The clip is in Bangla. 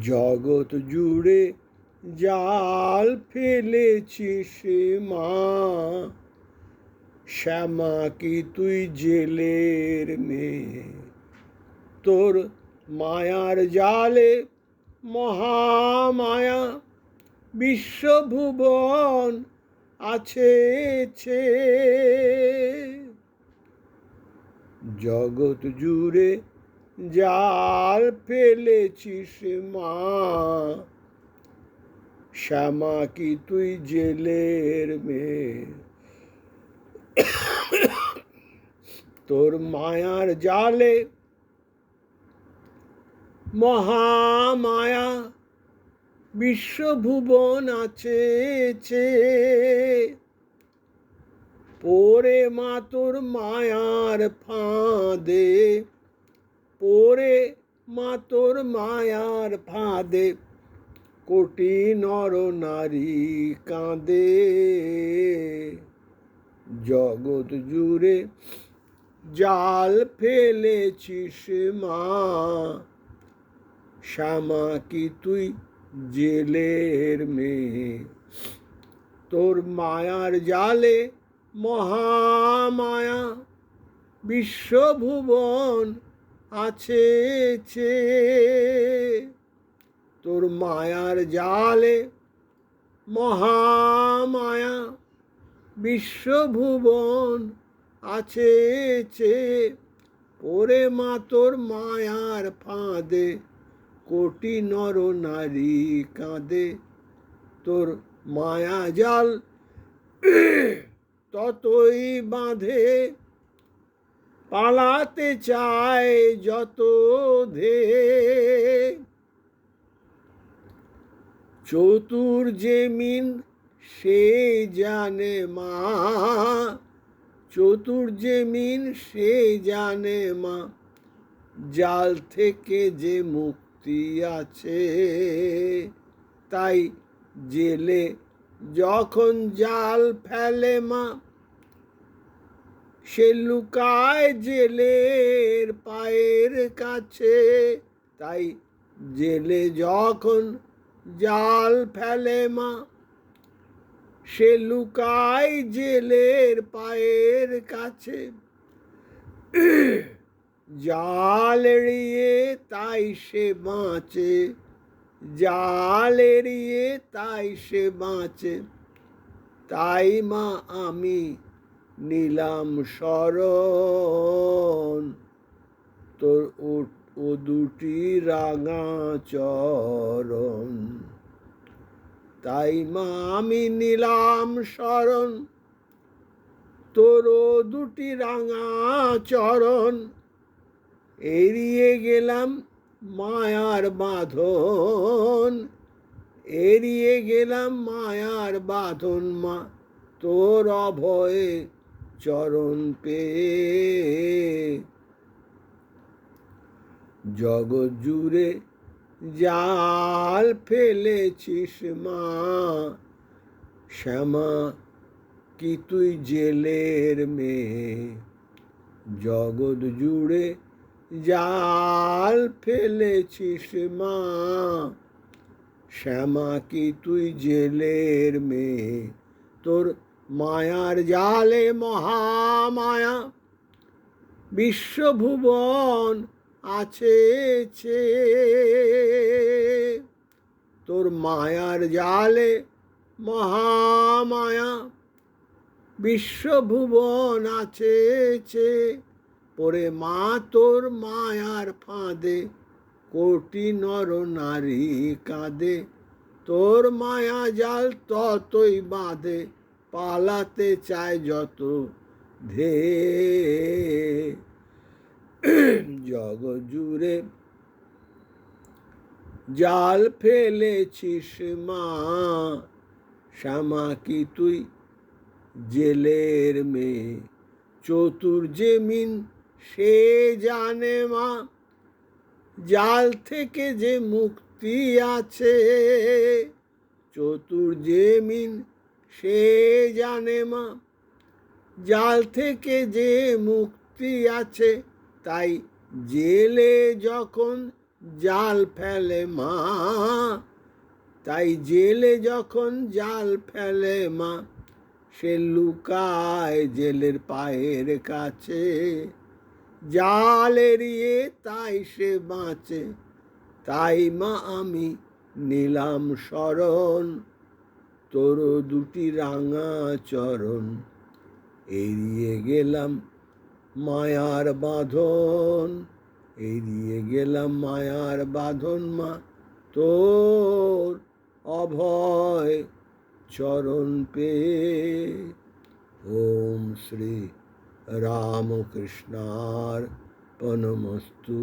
জগৎ জুড়ে জাল ফেলেছি সে মা। শ্যামা, কি তুই জেলের মেয়ে? তোর মায়ার জালে মহামায়া বিশ্বভুবন আছে জগৎ জুড়ে জাল ফেলেছিস মা। শ্যামা, কি তুই জেলের মেয়ে? তোর মায়ার জালে মহামায়া বিশ্বভুবন আছে পরে মা তোর মায়ার ফাঁদে। পরে মা তোর মায়ার ফাঁদে। কোটি নর নারী কাঁদে। জগৎ জুড়ে জাল ফেলেছিস মা। শ্যামা, কি তুই জেলের মেয়ে? তোর মায়ার জালে মহামায়া, বিশ্বভুবন আছে ছে তোর মায়ার জালে মহামায়া বিশ্বভুবন আছে। ওরে মা, তোর মায়ার ফাঁদে কোটি নর নারী কাঁদে। তোর মায়া জাল ততই বাঁধে পালাতে চায় যত ধে চতুর জেমিন সে জানে মা। চতুর জেমিন সে জানে মা। জাল থেকে যে মুক্তি আছে, তাই জেলে যখন জাল ফেলে মা। সে লুকায় জেলের পায়ের কাছে। তাই জেলে যখন জাল ফেলে মা, সে লুকায় জেলের পায়ের কাছে। জাল এড়িয়ে তাই সে বাঁচে। জাল এড়িয়ে তাই সে বাঁচে। তাই মা, আমি নিলাম শরণ। তোর ও- দুটি রাঙা চরণ। তাই মা, আমি নিলাম শরণ। তোর ও দুটি রাঙা চরণ। এড়িয়ে গেলাম মায়ার বাঁধন। এড়িয়ে গেলাম মায়ার বাঁধন মা, তোর অভয়ে চরণ পেয়ে জগৎ জুড়ে জাল ফেলেছিস মা। শ্যামা, কি তুই জেলের মেয়ে? জগৎ জুড়ে জাল ফেলেছিস মা। শ্যামা, কি তুই জেলের মেয়ে? তোর মায়ার জালে মহামায়া, বিশ্বভুবন আছে তোর মায়ার জালে মহামায়া, বিশ্বভুবন আছে পরে মা তোর মায়ার ফাঁদে, কোটি নর নারী কাঁদে। তোর মায়া জাল ততই বাঁধে পালাতে চায় যত ধে। জগ জুড়ে জাল ফেলেছিস মা, শ্যামা কি তুই জেলের মেয়ে? চতুর জেমিন সে জানে মা, জাল থেকে যে মুক্তি আছে। চতুর জেমিন সে জানে মা, জাল থেকে যে মুক্তি আছে, তাই জেলে যখন জাল ফেলে মা, তাই জেলে যখন জাল ফেলে মা, সে লুকায় জেলের পায়ের কাছে। জাল এড়িয়ে তাই সে বাঁচে, তাই মা আমি নিলাম শরণ। তোর দুটি রাঙা চরণ। এড়িয়ে গেলাম মায়ার বাঁধন। এড়িয়ে গেলাম মায়ার বাঁধন মা, তোর অভয় চরণ পে ওম শ্রী রামকৃষ্ণার পনমস্তু